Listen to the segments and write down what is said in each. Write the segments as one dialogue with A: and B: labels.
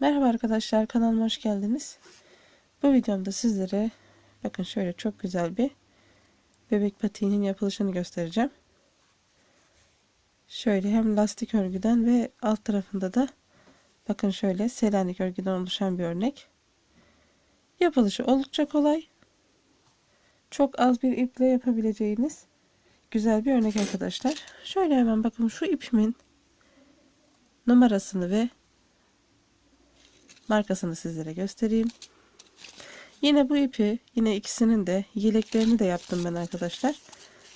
A: Merhaba arkadaşlar kanalıma hoş geldiniz. Bu videomda sizlere bakın şöyle çok güzel bir bebek patiğinin yapılışını göstereceğim. Şöyle hem lastik örgüden ve alt tarafında da bakın şöyle selanik örgüden oluşan bir örnek. Yapılışı oldukça kolay. Çok az bir iple yapabileceğiniz güzel bir örnek arkadaşlar. Şöyle hemen bakın şu ipimin numarasını ve markasını sizlere göstereyim. Yine bu ipi yine ikisinin de yeleklerini de yaptım ben arkadaşlar.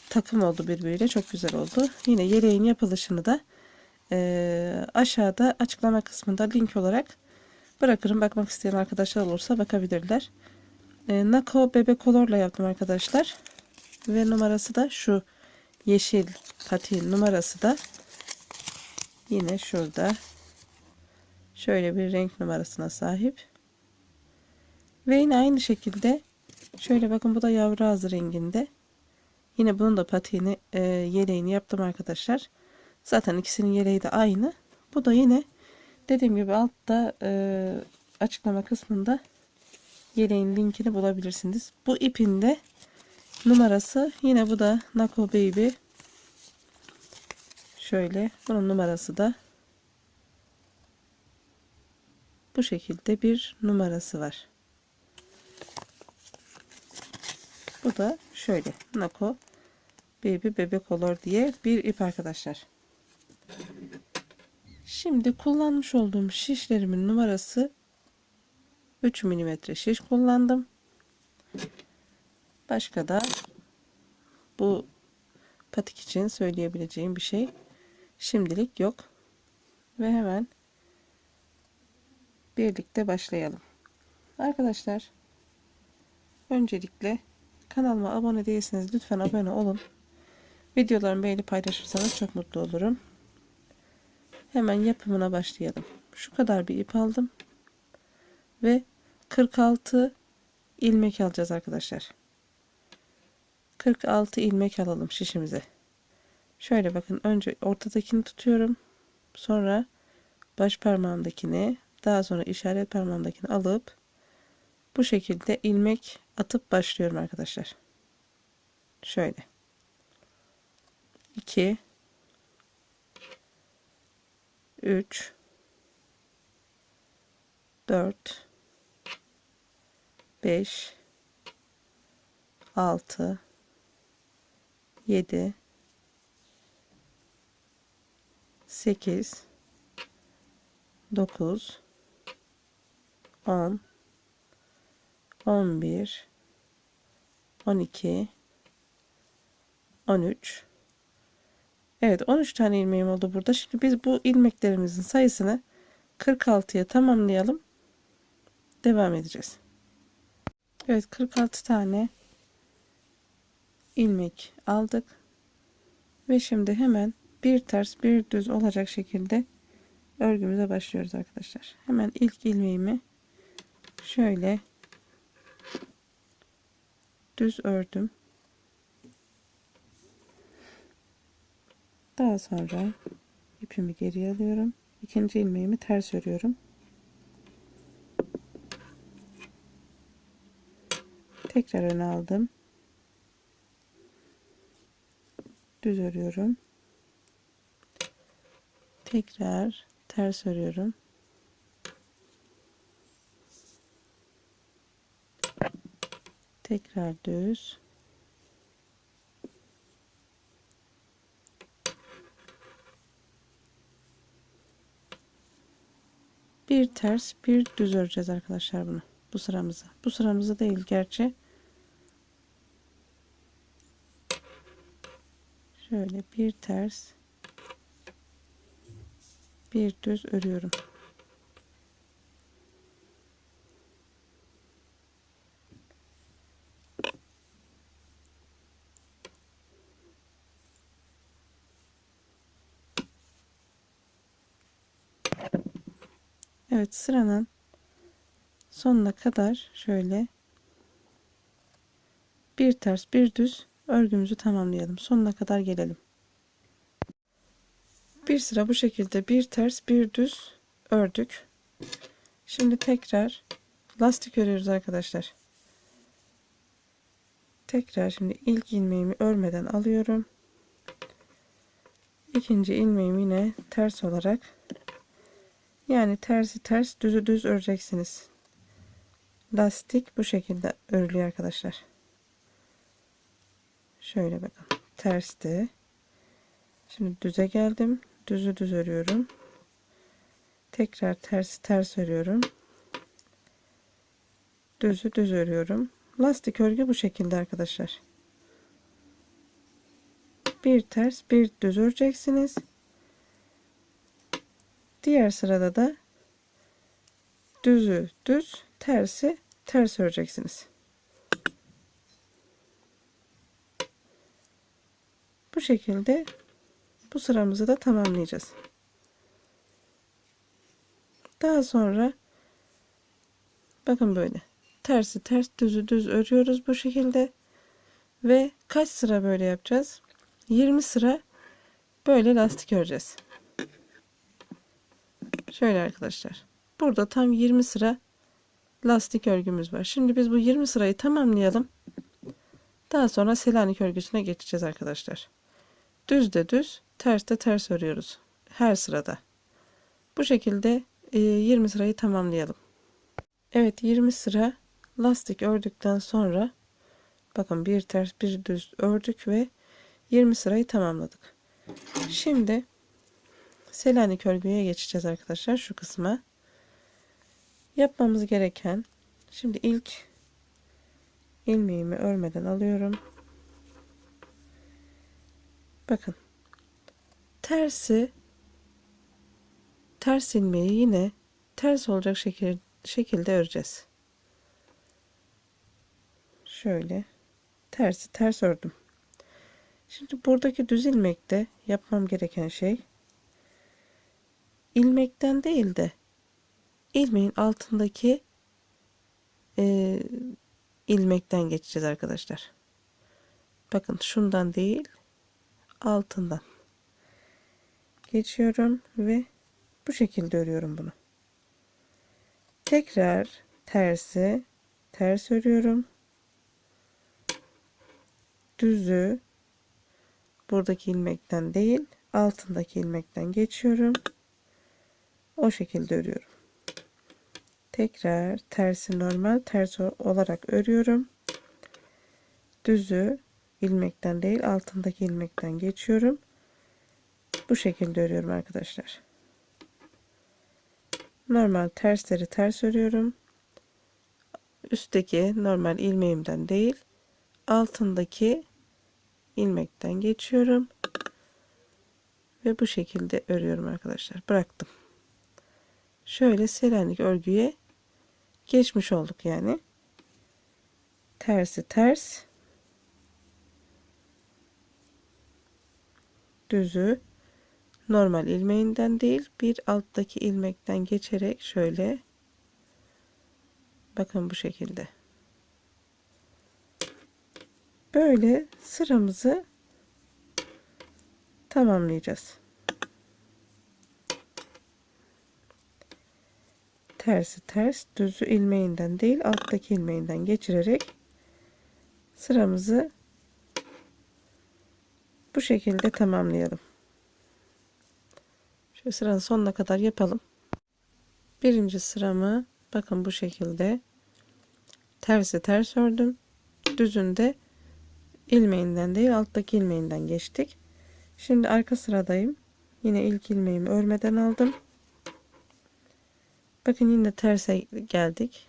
A: Takım oldu birbiriyle çok güzel oldu. Yine yeleğin yapılışını da e, aşağıda açıklama kısmında link olarak bırakırım. Bakmak isteyen arkadaşlar olursa bakabilirler. E, Nako bebek kolorla yaptım arkadaşlar. Ve numarası da şu yeşil patiğin numarası da yine şurada şöyle bir renk numarasına sahip. Ve yine aynı şekilde şöyle bakın bu da yavru ağzı renginde. Yine bunun da patiğini e, yeleğini yaptım arkadaşlar. Zaten ikisinin yeleği de aynı. Bu da yine dediğim gibi altta e, açıklama kısmında yeleğin linkini bulabilirsiniz. Bu ipin de numarası yine bu da Nako Baby. Şöyle bunun numarası da bu şekilde bir numarası var. Bu da şöyle Nako Baby Bebek Olur diye bir ip arkadaşlar. Şimdi kullanmış olduğum şişlerimin numarası 3 mm şiş kullandım. Başka da bu patik için söyleyebileceğim bir şey şimdilik yok. Ve hemen birlikte başlayalım. Arkadaşlar öncelikle kanalıma abone değilseniz lütfen abone olun. Videolarımı beğenip paylaşırsanız çok mutlu olurum. Hemen yapımına başlayalım. Şu kadar bir ip aldım. Ve 46 ilmek alacağız arkadaşlar. 46 ilmek alalım şişimize. Şöyle bakın önce ortadakini tutuyorum. Sonra baş parmağımdakini daha sonra işaret parmağımdakini alıp bu şekilde ilmek atıp başlıyorum arkadaşlar. Şöyle. 2 3 4 5 6 7 8 9 10 11 12 13 Evet 13 tane ilmeğim oldu burada. Şimdi biz bu ilmeklerimizin sayısını 46'ya tamamlayalım. Devam edeceğiz. Evet 46 tane ilmek aldık. Ve şimdi hemen bir ters bir düz olacak şekilde örgümüze başlıyoruz arkadaşlar. Hemen ilk ilmeğimi şöyle düz ördüm. Daha sonra ipimi geriye alıyorum. İkinci ilmeğimi ters örüyorum. Tekrar öne aldım. Düz örüyorum. Tekrar ters örüyorum. Tekrar düz. Bir ters bir düz öreceğiz arkadaşlar bunu. Bu sıramızı. Bu sıramızı değil gerçi. Şöyle bir ters bir düz örüyorum. Evet sıranın sonuna kadar şöyle bir ters bir düz örgümüzü tamamlayalım. Sonuna kadar gelelim. Bir sıra bu şekilde bir ters bir düz ördük. Şimdi tekrar lastik örüyoruz arkadaşlar. Tekrar şimdi ilk ilmeğimi örmeden alıyorum. İkinci ilmeğimi yine ters olarak yani tersi ters düzü düz öreceksiniz. Lastik bu şekilde örülüyor arkadaşlar. Şöyle bakın. Tersti. Şimdi düze geldim. Düzü düz örüyorum. Tekrar tersi ters örüyorum. Düzü düz örüyorum. Lastik örgü bu şekilde arkadaşlar. Bir ters bir düz öreceksiniz. Diğer sırada da düzü düz tersi ters öreceksiniz. Bu şekilde bu sıramızı da tamamlayacağız. Daha sonra bakın böyle tersi ters düzü düz örüyoruz bu şekilde ve kaç sıra böyle yapacağız 20 sıra böyle lastik öreceğiz şöyle arkadaşlar. Burada tam 20 sıra lastik örgümüz var. Şimdi biz bu 20 sırayı tamamlayalım. Daha sonra selanik örgüsüne geçeceğiz arkadaşlar. Düz de düz ters de ters örüyoruz her sırada. Bu şekilde 20 sırayı tamamlayalım. Evet 20 sıra lastik ördükten sonra bakın bir ters bir düz ördük ve 20 sırayı tamamladık. Şimdi Selanik örgüye geçeceğiz arkadaşlar şu kısma. Yapmamız gereken şimdi ilk ilmeğimi örmeden alıyorum. Bakın tersi ters ilmeği yine ters olacak şekil, şekilde öreceğiz şöyle tersi ters ördüm. Şimdi buradaki düz ilmekte yapmam gereken şey ilmekten değil de ilmeğin altındaki e, ilmekten geçeceğiz arkadaşlar. Bakın şundan değil altından geçiyorum ve bu şekilde örüyorum bunu. Tekrar tersi ters örüyorum düzü buradaki ilmekten değil altındaki ilmekten geçiyorum. O şekilde örüyorum. Tekrar tersi normal ters olarak örüyorum. Düzü ilmekten değil altındaki ilmekten geçiyorum. Bu şekilde örüyorum arkadaşlar. Normal tersleri ters örüyorum. Üstteki normal ilmeğimden değil altındaki ilmekten geçiyorum ve bu şekilde örüyorum arkadaşlar bıraktım şöyle selanik örgüye geçmiş olduk yani. Tersi ters. Düzü normal ilmeğinden değil bir alttaki ilmekten geçerek şöyle bakın bu şekilde. Böyle sıramızı tamamlayacağız. Tersi ters düzü ilmeğinden değil alttaki ilmeğinden geçirerek sıramızı bu şekilde tamamlayalım. Şu sıranın sonuna kadar yapalım. Birinci sıramı bakın bu şekilde tersi ters ördüm. Düzünde ilmeğinden değil alttaki ilmeğinden geçtik. Şimdi arka sıradayım. Yine ilk ilmeğimi örmeden aldım. Bakın yine terse geldik.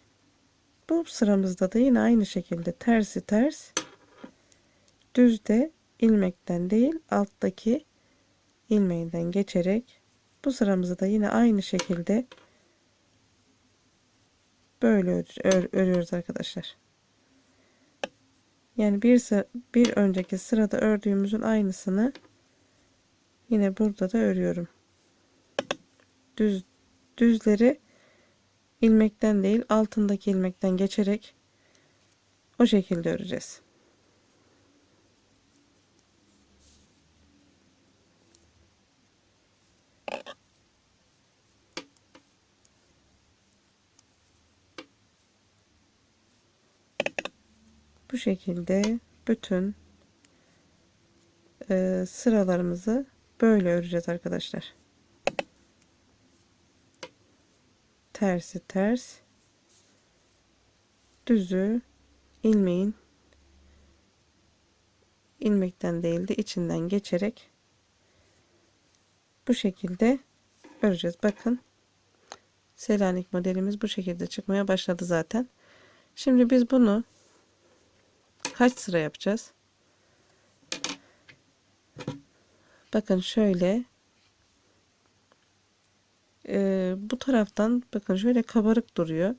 A: Bu sıramızda da yine aynı şekilde tersi ters düzde ilmekten değil alttaki ilmeğinden geçerek bu sıramızı da yine aynı şekilde böyle örüyoruz arkadaşlar. Yani bir, bir önceki sırada ördüğümüzün aynısını yine burada da örüyorum. Düz düzleri ilmekten değil altındaki ilmekten geçerek o şekilde öreceğiz. Bu şekilde bütün e, sıralarımızı böyle öreceğiz arkadaşlar. Tersi ters. Düzü ilmeğin ilmekten değil de içinden geçerek bu şekilde öreceğiz. Bakın Selanik modelimiz bu şekilde çıkmaya başladı zaten. Şimdi biz bunu kaç sıra yapacağız? Bakın şöyle e, bu taraftan bakın şöyle kabarık duruyor.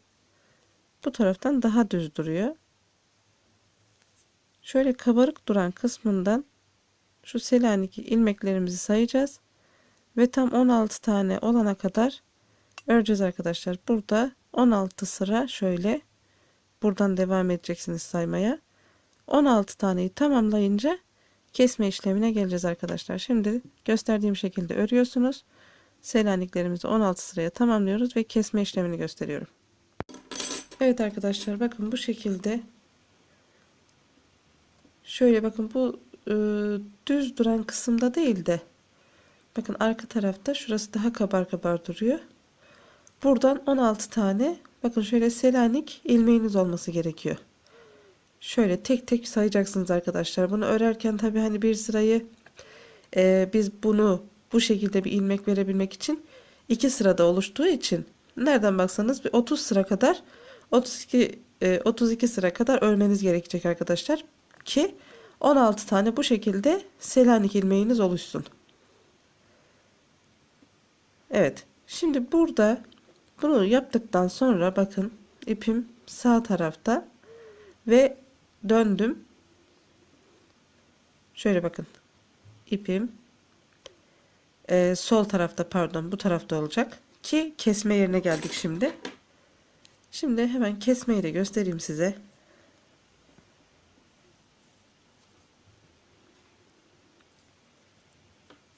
A: Bu taraftan daha düz duruyor. Şöyle kabarık duran kısmından şu Selanik ilmeklerimizi sayacağız. Ve tam 16 tane olana kadar öreceğiz arkadaşlar. Burada 16 sıra şöyle buradan devam edeceksiniz saymaya. 16 taneyi tamamlayınca kesme işlemine geleceğiz arkadaşlar. Şimdi gösterdiğim şekilde örüyorsunuz. Selaniklerimizi 16 sıraya tamamlıyoruz ve kesme işlemini gösteriyorum. Evet arkadaşlar bakın bu şekilde şöyle bakın bu e, düz duran kısımda değil de bakın arka tarafta şurası daha kabar kabar duruyor. Buradan 16 tane bakın şöyle selanik ilmeğiniz olması gerekiyor. Şöyle tek tek sayacaksınız arkadaşlar. Bunu örerken tabi hani bir sırayı e, biz bunu bu şekilde bir ilmek verebilmek için iki sırada oluştuğu için nereden baksanız bir 30 sıra kadar 32 e, 32 sıra kadar örmeniz gerekecek arkadaşlar ki 16 tane bu şekilde selanik ilmeğiniz oluşsun. Evet. Şimdi burada bunu yaptıktan sonra bakın ipim sağ tarafta ve döndüm. Şöyle bakın. ipim e, sol tarafta pardon bu tarafta olacak ki kesme yerine geldik şimdi. Şimdi hemen kesmeyi de göstereyim size.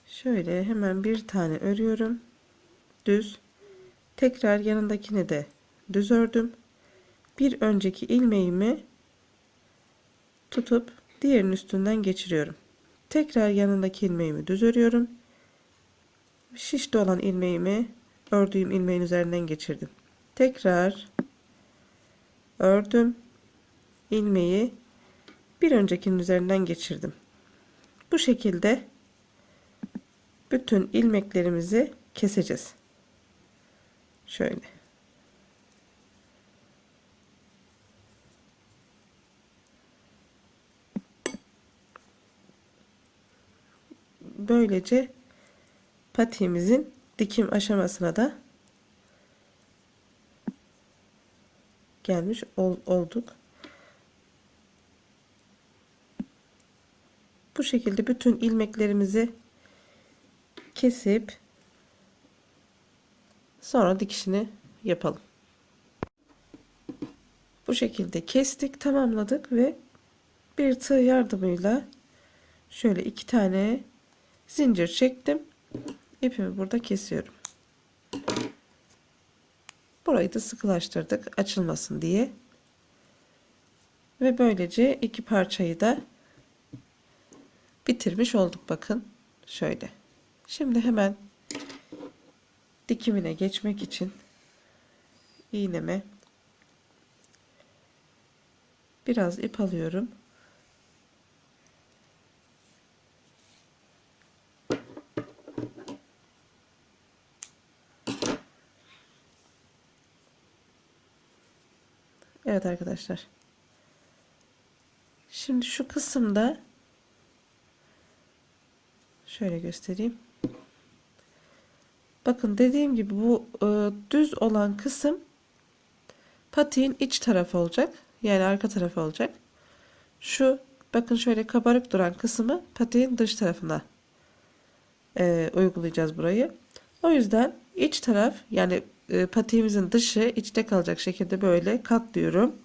A: Şöyle hemen bir tane örüyorum. Düz. Tekrar yanındakini de düz ördüm. Bir önceki ilmeğimi tutup diğerinin üstünden geçiriyorum. Tekrar yanındaki ilmeğimi düz örüyorum. Şişte olan ilmeğimi ördüğüm ilmeğin üzerinden geçirdim. Tekrar ördüm. ilmeği bir öncekinin üzerinden geçirdim. Bu şekilde bütün ilmeklerimizi keseceğiz. Şöyle. Böylece patiğimizin dikim aşamasına da gelmiş ol, olduk. Bu şekilde bütün ilmeklerimizi kesip sonra dikişini yapalım. Bu şekilde kestik, tamamladık ve bir tığ yardımıyla şöyle iki tane zincir çektim. İpimi burada kesiyorum. Burayı da sıkılaştırdık açılmasın diye. Ve böylece iki parçayı da bitirmiş olduk bakın. Şöyle. Şimdi hemen dikimine geçmek için iğneme biraz ip alıyorum. Evet arkadaşlar. Şimdi şu kısımda şöyle göstereyim. Bakın dediğim gibi bu e, düz olan kısım patiğin iç tarafı olacak. Yani arka tarafı olacak. Şu bakın şöyle kabarık duran kısmı patiğin dış tarafına e, uygulayacağız burayı. O yüzden iç taraf yani e, patiğimizin dışı içte kalacak şekilde böyle katlıyorum.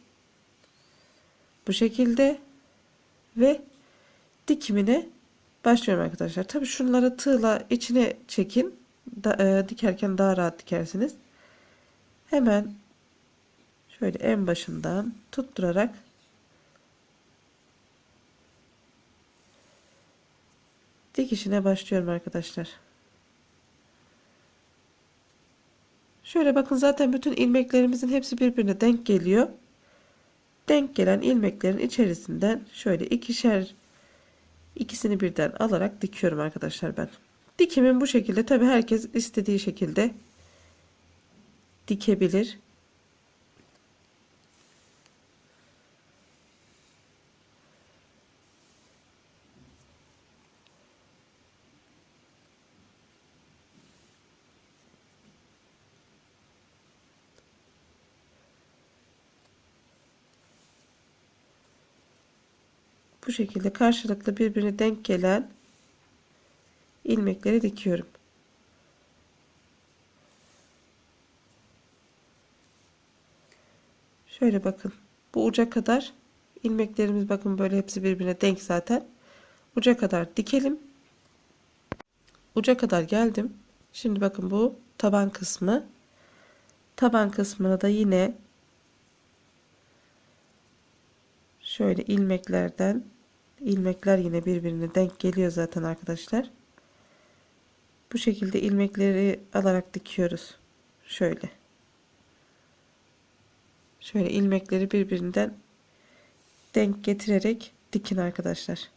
A: Bu şekilde ve dikimini başlıyorum arkadaşlar. Tabi şunları tığla içine çekin. Da, e, dikerken daha rahat dikersiniz. Hemen şöyle en başından tutturarak dikişine başlıyorum arkadaşlar. Şöyle bakın zaten bütün ilmeklerimizin hepsi birbirine denk geliyor. Denk gelen ilmeklerin içerisinden şöyle ikişer ikisini birden alarak dikiyorum arkadaşlar ben. Dikimim bu şekilde. Tabi herkes istediği şekilde dikebilir. Bu şekilde karşılıklı birbirine denk gelen ilmekleri dikiyorum. Şöyle bakın. Bu uca kadar ilmeklerimiz bakın böyle hepsi birbirine denk zaten. Uca kadar dikelim. Uca kadar geldim. Şimdi bakın bu taban kısmı. Taban kısmına da yine şöyle ilmeklerden ilmekler yine birbirine denk geliyor zaten arkadaşlar. Bu şekilde ilmekleri alarak dikiyoruz. Şöyle. Şöyle ilmekleri birbirinden denk getirerek dikin arkadaşlar.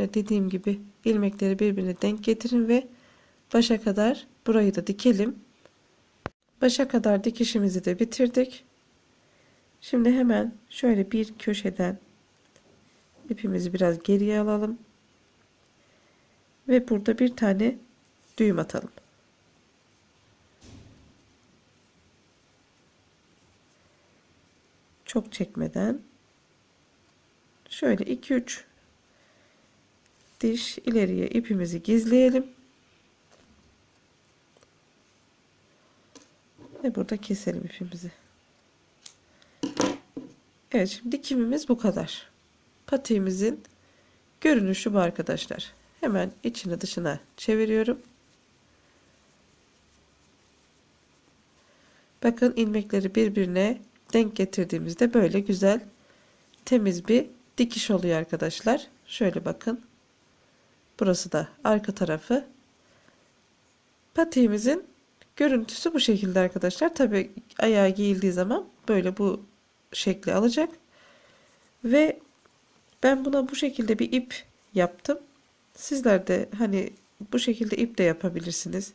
A: Şöyle dediğim gibi ilmekleri birbirine denk getirin ve başa kadar burayı da dikelim. Başa kadar dikişimizi de bitirdik. Şimdi hemen şöyle bir köşeden ipimizi biraz geriye alalım. Ve burada bir tane düğüm atalım. Çok çekmeden şöyle 2-3 diş ileriye ipimizi gizleyelim. Ve burada keselim ipimizi. Evet şimdi dikimimiz bu kadar. Patiğimizin görünüşü bu arkadaşlar. Hemen içine dışına çeviriyorum. Bakın ilmekleri birbirine denk getirdiğimizde böyle güzel temiz bir dikiş oluyor arkadaşlar. Şöyle bakın. Burası da arka tarafı. Patiğimizin görüntüsü bu şekilde arkadaşlar. Tabi ayağa giyildiği zaman böyle bu şekli alacak. Ve ben buna bu şekilde bir ip yaptım. Sizler de hani bu şekilde ip de yapabilirsiniz.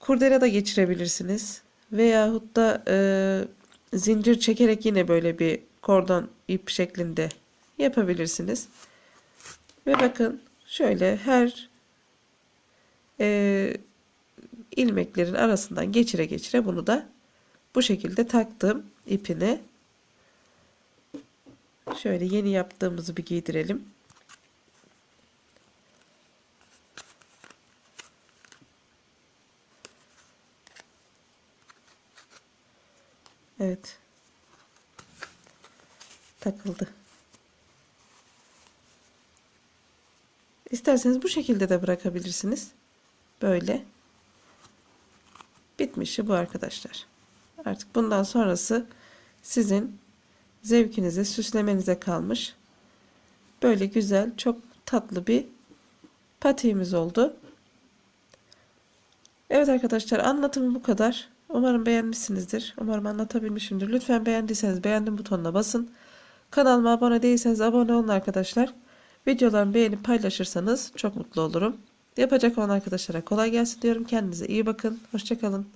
A: Kurdele da geçirebilirsiniz. Veyahut da e, zincir çekerek yine böyle bir kordon ip şeklinde yapabilirsiniz. Ve bakın şöyle her e, ilmeklerin arasından geçire geçire bunu da bu şekilde taktım ipine. Şöyle yeni yaptığımızı bir giydirelim. Evet. Takıldı. İsterseniz bu şekilde de bırakabilirsiniz. Böyle. Bitmişi bu arkadaşlar. Artık bundan sonrası sizin zevkinize, süslemenize kalmış. Böyle güzel, çok tatlı bir patiğimiz oldu. Evet arkadaşlar anlatımı bu kadar. Umarım beğenmişsinizdir. Umarım anlatabilmişimdir. Lütfen beğendiyseniz beğendim butonuna basın. Kanalıma abone değilseniz abone olun arkadaşlar. Videolarımı beğenip paylaşırsanız çok mutlu olurum. Yapacak olan arkadaşlara kolay gelsin diyorum. Kendinize iyi bakın. Hoşçakalın.